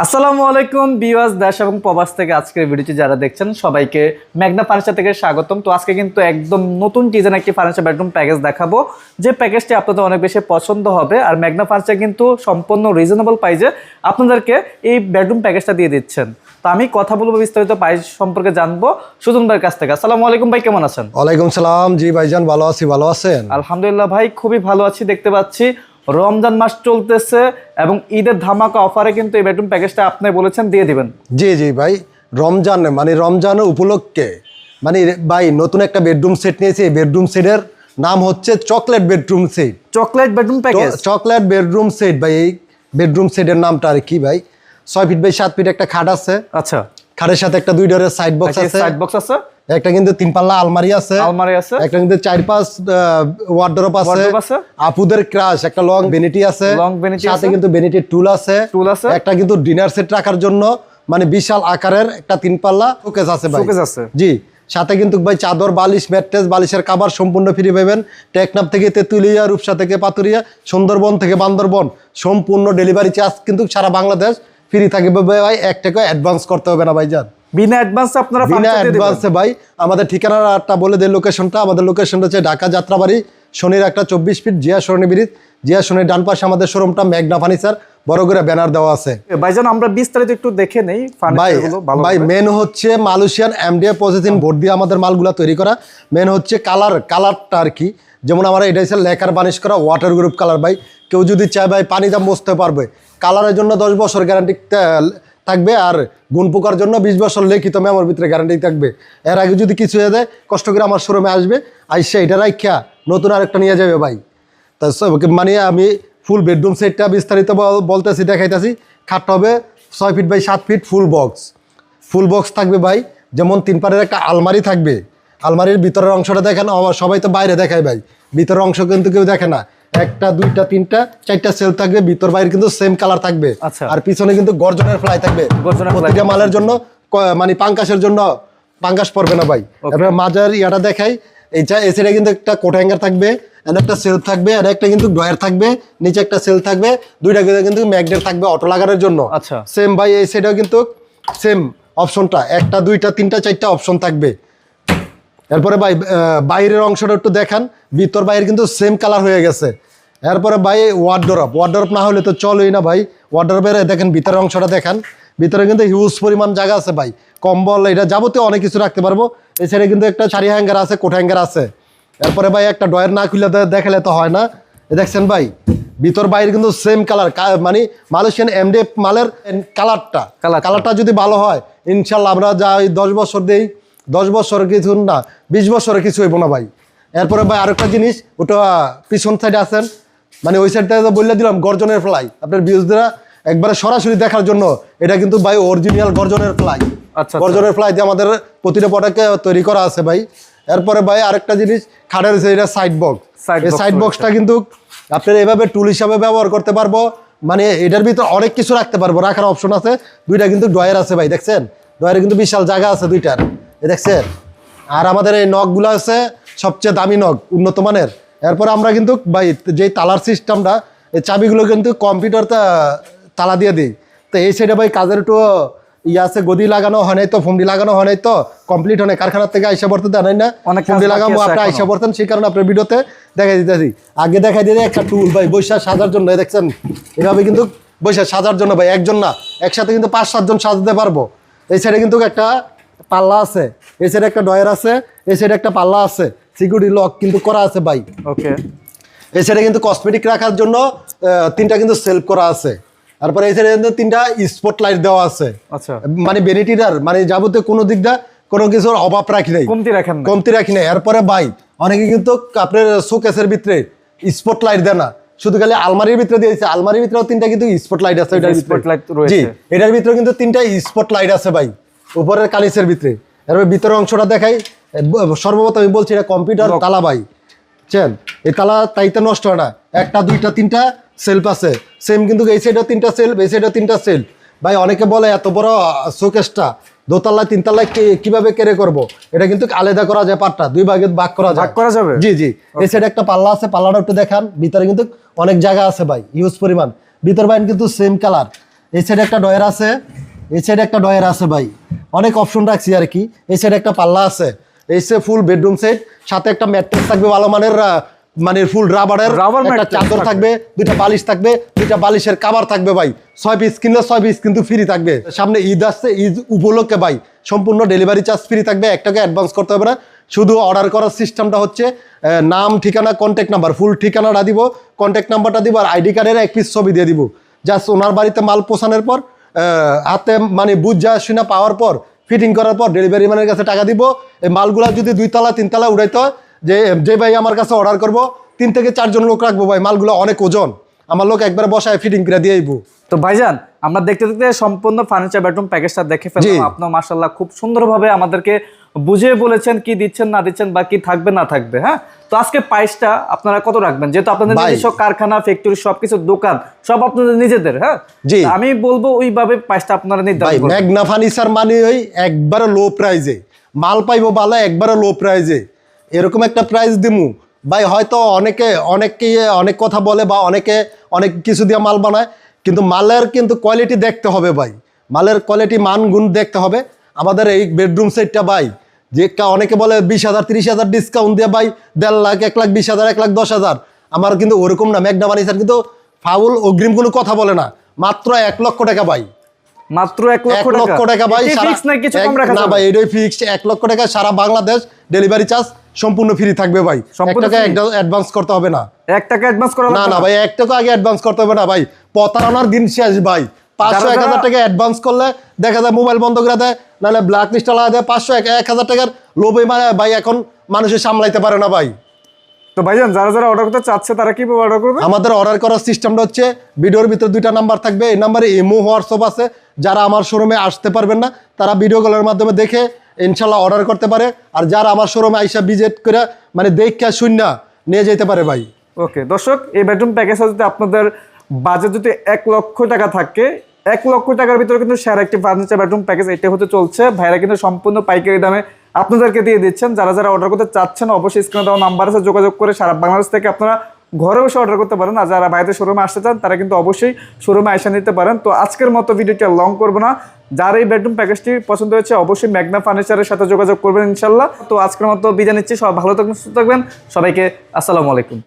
আসসালামু আলাইকুম বিওয়াস দাস এবং প্রবাস থেকে আজকের ভিডিওটি যারা দেখছেন সবাইকে ম্যাগনা ফার্নিচার থেকে স্বাগতম। তো আজকে কিন্তু একদম নতুন ডিজাইন একটি ফার্নিচার বেডরুম প্যাকেজ দেখাবো। যে প্যাকেজটি আপনাদের অনেক বেশি পছন্দ হবে আর ম্যাগনা ফার্নিচার কিন্তু সম্পূর্ণ রিজনেবল প্রাইজে আপনাদেরকে এই বেডরুম প্যাকেজটা দিয়ে দিচ্ছেন। তো আমি কথা বলব বিস্তারিত প্রাইস সম্পর্কে জানব সুজন ভাইয়ের কাছ থেকে। আসসালামু আলাইকুম ভাই কেমন আছেন? ওয়ালাইকুম সালাম। জি ভাইজান ভালো আছি ভালো আছেন? আলহামদুলিল্লাহ ভাই খুবই ভালো আছি দেখতে পাচ্ছি। রমজান মাস চলতেছে এবং ঈদের ধামাকা অফারে কিন্তু এই বেডরুম প্যাকেজটা আপনি বলেছেন দিয়ে দিবেন। জি জি ভাই। রমজান মানে রমজান উপলক্ষে মানে ভাই নতুন একটা বেডরুম সেট নিয়েছি। এই বেডরুম সেটের নাম হচ্ছে chocolate bedroom set. Chocolate bedroom package? Chocolate bedroom set ভাই এই বেডরুম সেটের নামটা আর কি ভাই? ছয় ফিট বাই সাত ফিট একটা খাট আছে। আচ্ছা। খাটের সাথে একটা দুই ডোরের সাইড বক্স আছে। সাইড বক্স আছে? একটা কিন্তু তিন পাল্লা আলমারি আছে। আলমারি আছে। একটা কিন্তু চার পাঁচ ওয়ার্ডরোব আছে। আপুদের ক্রাশ একটা লং বেনিটি আছে। Long vanity সাথে কিন্তু বেনিটি টুল আছে। Tool আছে। একটা কিন্তু ডিনার সেট রাখার জন্য মানে বিশাল আকারের একটা তিন পাল্লা শোকেস আছে ভাই। Showcase আছে। জি। সাথে কিন্তু ভাই চাদর বালিশ ম্যাট্রেস বালিশের কাবার সম্পূর্ণ ফ্রি পাবেন। টেকনাফ থেকে তেঁতুলিয়া রূপসা থেকে পাতুরিয়া সুন্দরবন থেকে বান্দরবন সম্পূর্ণ ডেলিভারি চার্জ কিন্তু সারা বাংলাদেশ ফ্রি থাকবে ভাই এক টাকা অ্যাডভান্স করতে হবে না ভাইজান। বিনা অ্যাডভান্স আপনারা বিনা। অ্যাডভান্সে ভাই আমাদের ঠিকানাটা বলে দেয় লোকেশনটা আমাদের লোকেশনটা হচ্ছে ঢাকা যাত্রাবাড়ি শনির একটা চব্বিশ ফিট জিয়া সরণি ব্রিজ। জিয়া সরণির ডান পাশে আমাদের শোরুমটা ম্যাগনা ফার্নিচার বড় করে ব্যানার দেওয়া আছে। ভাইজান আমরা বিস্তারিত একটু দেখে নেই ভাই ভাই মেন হচ্ছে মালয়েশিয়ান এমডিএ পজিটিভ বোর্ড দিয়ে আমাদের মালগুলা তৈরি করা। মেন হচ্ছে কালার কালারটা আর কি। যেমন আমার এটা হচ্ছে লেখার বানিশ করা ওয়াটার গ্রুপ কালার ভাই। কেউ যদি চায়, ভাই পানিটা মুছতে পারবে। কালারের জন্য দশ বছর গ্যারান্টি থাকবে আর গুণ পোকার জন্য বিশ বছর লিখিত মেমোর ভিতরে গ্যারান্টি থাকবে। এর আগে যদি কিছু হয়ে যায়, কষ্ট করে আমার শোরুমে আসবে। আইসে এটা রাখা নতুন আরেকটা নিয়ে যাবে, ভাই। তা মানে আমি ফুল বেডরুম সেটটা বিস্তারিত বল- বলতেছি, দেখাইতেছি। খাটটা হবে ছয় ফিট বাই সাত feet full box full box থাকবে, ভাই। যেমন তিন পারের একটা আলমারি থাকবে। আলমারির ভিতরের অংশটা দেখেন সবাই তো বাইরে দেখায় ভাই। ভিতরের অংশ কিন্তু কেউ দেখে না। একটা দুইটা তিনটা চারটা সেল থাকবে ভিতর বাইরে কিন্তু সেম কালার থাকবে। আচ্ছা। আর পিছনে কিন্তু গর্জনের ফ্লাই থাকবে। প্রতিটা মালের জন্য মানে পাঙ্কাশের জন্য পাঙ্কাশ পড়বে না ভাই। এবার মাজার ইয়াটা দেখাই। এই চা এসে কিন্তু একটা কোট হ্যাঙ্গার থাকবে আর একটা সেল থাকবে আর একটা কিন্তু ডয়ার থাকবে নিচে একটা সেল থাকবে দুইটা কিন্তু ম্যাগনেট থাকবে অটো লাগানোর জন্য। আচ্ছা। সেম ভাই এই সাইডেও কিন্তু সেম অপশনটা একটা দুইটা তিনটা চারটা অপশন থাকবে। এরপরে ভাই বাইরের অংশটা একটু দেখান। ভিতর বাইরে কিন্তু সেম কালার হয়ে গেছে। এরপরে ভাই ওয়ার্ডরপ ওয়ার্ডরপ না হলে তো চলই না ভাই। ওয়ার্ডরপের দেখেন ভিতরের অংশটা দেখান। ভিতরে কিন্তু হিউজ পরিমাণ জায়গা আছে ভাই। কম্বল এটা যাবতীয় অনেক কিছু রাখতে পারব। এছাড়া কিন্তু একটা শাড়ি হ্যাঙ্গার আছে কোট হ্যাঙ্গার আছে। এরপরে ভাই একটা ডয়ের না খুলে দেখালে তো হয় না। এ দেখছেন ভাই ভিতর বাইরে কিন্তু সেম কালার মানে মালয়েশিয়ান এমডিএফ মালের কালারটা কালারটা। কালারটা যদি ভালো হয় ইনশাল্লাহ আমরা যা দশ বছর দেই। দশ বছর কিছু না বিশ বছরে কিছু হইব না ভাই। এরপরে ভাই আরেকটা জিনিস ওটা পিছন সাইডে আছেন। মানে ওই সাইডটা বললে দিলাম গর্জনের ফ্লাই আপনার বিউজরা একবারে সরাসরি দেখার জন্য এটা কিন্তু ভাই অরিজিনাল গর্জনের ফ্লাই আচ্ছা, গর্জনের ফ্লাই দিয়ে আমাদের প্রতিটা প্রোডাক্টে তৈরি করা আছে ভাই। এরপরে ভাই আরেকটা জিনিস খাটের এটা সাইড বক্স এই সাইড বক্সটা কিন্তু আপনার এভাবে টুল হিসাবে ব্যবহার করতে পারব। মানে এটার ভিতর অনেক কিছু রাখতে পারব। রাখার অপশন আছে। দুইটা কিন্তু ডয়ার আছে ভাই দেখছেন? ডয়ারে কিন্তু বিশাল জায়গা আছে দুইটার। এ দেখছেন? আর আমাদের এই নখগুলো আছে সবচেয়ে দামি নখ উন্নত মানের। এরপর আমরা কিন্তু ভাই যেই তালার সিস্টেমটা এই চাবিগুলো কিন্তু কম্পিউটার তালা দিয়ে দিই। তো এই সাইডে ভাই কাজের একটু ইয়ে আছে গদি লাগানো হয় নাই তো ফুমডি লাগানো হয় নাই তো কমপ্লিট হয় কারখানার থেকে আইসা পড়তে দেয় না। অনেক ফুমডি লাগাবো আছে আপনি এখনও। আইসা পড়তেন সেই কারণে আপনার ভিডিওতে দেখাই দিতেছি। আগে দেখাই দিয়ে একটা টুল ভাই বৈশাখ সাজার জন্য দেখছেন? এভাবে কিন্তু বৈশাখ সাজার জন্য ভাই একজন না একসাথে কিন্তু পাঁচ সাতজন সাজাতে পারব। এই সাইডে কিন্তু একটা পাল্লা আছে। এই সাইডে একটা ডয়ার আছে এই সাইডে একটা পাল্লা আছে। সিকিউরিটি লক কিন্তু করা আছে ভাই। ওকে এই সাইডে কিন্তু কসমেটিক রাখার জন্য তিনটা কিন্তু সেলফ করা আছে। তারপরে এই সাইডে কিন্তু তিনটা স্পট লাইট দেওয়া আছে। আচ্ছা। মানে বেনিটিটার মানে যাবতীয় কোনো দিক দা কোনো কিছুর অভাব রাখি নাই। কমতি রাখেন না কমতি রাখি নাই। এরপরে বাই অনেকে কিন্তু আপনার শোকেসের ভিতরে স্পট লাইট দেয় না। শুধু খালি আলমারির ভিতরে দিয়েছে আলমারির ভিতরেও তিনটা কিন্তু স্পট লাইট আছে এটার ভিতরে। জি এটার ভিতরে কিন্তু তিনটা স্পট লাইট আছে ভাই। উপরের কালিসের ভিতরে। এরপরে ভিতরের অংশটা দেখাই। সর্বপ্রথম আমি বলছি এটা কম্পিউটার তালা ভাই। বুঝছেন? এই তালা তাইতে নষ্ট হয় না। একটা দুইটা তিনটা সেলফ আছে। সেম কিন্তু এই সাইডেও তিনটা সেলফ এই সাইডেও তিনটা সেলফ। ভাই অনেকে বলে এত বড় শোকেসটা। দোতলায় তিনতলায় কীভাবে কেড়ে করব? এটা কিন্তু আলাদা করা যায় পাটটা। দুই ভাগে ভাগ করা যায়। ভাগ করা যাবে? জি জি। এই সাইডে একটা পাল্লা আছে পাল্লাটা একটু দেখান। ভিতরে কিন্তু অনেক জায়গা আছে ভাই ইউজ পরিমাণ। ভিতর বাইন কিন্তু সেম কালার এই সাইডে একটা ডয়ের আছে। এই সাইডে একটা ডয়ের আছে ভাই। অনেক অপশন রাখছি আর কি। এই সাইডে একটা পাল্লা আছে। এই সে ফুল বেডরুম সেট সাথে একটা ম্যাট্রেস থাকবে ভালো মানের মানে ফুল রাবারের Rubber একটা চাদর থাকবে। দুইটা বালিশ থাকবে দুইটা বালিশের কাবার থাকবে ভাই। ছয় পিস কিনলে ছয় পিস কিন্তু ফ্রি থাকবে। সামনে ঈদ আসছে ঈদ উপলক্ষে ভাই সম্পূর্ণ ডেলিভারি চার্জ ফ্রি থাকবে এক টাকা অ্যাডভান্স করতে হবে না। শুধু অর্ডার করার সিস্টেমটা হচ্ছে নাম ঠিকানা কন্ট্যাক্ট নাম্বার ফুল ঠিকানাটা দিব কন্ট্যাক্ট নাম্বারটা দিব আর আইডি কার্ডের এক পিস ছবি দিয়ে দিব। জাস্ট ওনার বাড়িতে মাল পোষানোর পর হাতে মানে বুঝ যা শুনে পাওয়ার পর ফিটিং করার পর ডেলিভারি ম্যানের কাছে টাকা দিব। এই মালগুলা যদি দুইতলা তিনতলা উড়াইতে হয় যে যে ভাই আমার কাছে অর্ডার করব তিন থেকে চারজন লোক রাখব ভাই মালগুলো অনেক ওজন। আমার লোক একবার বসায় ফিটিং করে দিয়ে আইবো। তো ভাইজান আমরা দেখতে দেখতে সম্পূর্ণ ফার্নিচার বেডরুম প্যাকেজটা দেখে ফেললাম। আপনার মাসাল্লাহ খুব সুন্দরভাবে আমাদেরকে বুঝিয়ে বলেছেন কি দিচ্ছেন না দিচ্ছেন বা কি থাকবে না থাকবে হ্যাঁ? তো আজকে প্রাইসটা আপনারা কত রাখবেন? যেহেতু আপনাদের। নিজস্ব কারখানা ফ্যাক্টরি সবকিছু দোকান সব আপনাদের নিজেদের হ্যাঁ? জি। আমি বলব ওইভাবে প্রাইসটা আপনারা নির্ধারণ করবেন। ম্যাগনা ফার্নিচার মানে ওই একবারে লো প্রাইজে মাল পাইবো ভালো একবারে লো প্রাইজে এরকম একটা প্রাইস দিমু। ভাই হয়তো অনেকে অনেকে অনেক কথা বলে বা অনেকে অনেক কিছু দিয়ে মাল বানায় কিন্তু মালের কিন্তু কোয়ালিটি দেখতে হবে ভাই। মালের কোয়ালিটি মান গুণ দেখতে হবে। আমাদের এই বেডরুম সেটটা ভাই যে অনেকে বলে বিশ হাজার তিরিশ হাজার ডিসকাউন্ট দিয়ে ভাই দেড় লাখ এক লাখ বিশ হাজার এক লাখ দশ হাজার। আমার কিন্তু ওরকম না। ম্যাগনা ফার্নিচার কিন্তু ফাউল অগ্রিম কোনো কথা বলে না। মাত্র এক লক্ষ টাকা ভাই। মাত্র এক লক্ষ টাকা? ভাই না? ভাই এটাই ফিক্সড এক লক্ষ টাকা সারা বাংলাদেশ ডেলিভারি চার্জ সম্পূর্ণ ফ্রি থাকবে ভাই। এক সম্পূর্ণ টাকা অ্যাডভান্স করতে হবে না। এক টাকা অ্যাডভান্স করা না না ভাই এক টাকা আগে অ্যাডভান্স করতে হবে না ভাই। প্রতারণার দিন শেষ ভাই। পাঁচশো এক হাজার টাকা অ্যাডভান্স করলে দেখা যায় মোবাইল বন্ধ করে দেয় নাহলে ব্ল্যাক লিস্ট লাগা দেয় পাঁচশো এক এক হাজার টাকার লোভে মানে ভাই এখন মানুষের সামলাইতে পারে না ভাই। তো ভাইজান যারা যারা অর্ডার করতে চাচ্ছে তারা কীভাবে অর্ডার করবে? আমাদের অর্ডার করার সিস্টেমটা হচ্ছে ভিডিওর ভিতরে দুইটা নাম্বার থাকবে এই নাম্বারে ইমো হোয়াটসঅ্যাপ আছে যারা আমার শোরুমে আসতে পারবেন না তারা ভিডিও কলের মাধ্যমে দেখে ইনশাল্লাহ অর্ডার করতে পারে আর যারা আমার শোরুমে আইসা ভিজিট করে মানে দেখে শূন্য নিয়ে যেতে পারে ভাই। ওকে দর্শক এই বেডরুম প্যাকেজটা যদি আপনাদের বাজেট যদি এক লক্ষ টাকা থাকে এক লক্ষ টাকার ভিতরে কিন্তু সেরা একটি ফার্নিচার বেডরুম প্যাকেজ এটা হতে চলছে। ভাইরা কিন্তু সম্পূর্ণ পাইকারি দামে আপনাদেরকে দিয়ে দিচ্ছেন। যারা যারা অর্ডার করতে চাচ্ছেন, অবশ্যই স্ক্রিনে দেওয়া নাম্বার আছে, যোগাযোগ করে সারা বাংলাদেশ থেকে আপনারা ঘরে বসে অর্ডার করতে পারেন। আর যারা বাইরে শোরুমে আসতে চান, তারা কিন্তু অবশ্যই শোরুমে এসে নিতে পারেন। তো আজকের মতো ভিডিওটা লং করব না। যার এই বেডরুম প্যাকেজটি পছন্দ হয়েছে, অবশ্যই ম্যাগনা ফার্নিচারের সাথে যোগাযোগ করবেন ইনশাল্লাহ তো আজকের মতো বিদায় নিচ্ছি। সবাই ভালো থাকবেন, সুস্থ থাকবেন। সবাইকে আসসালামু আলাইকুম।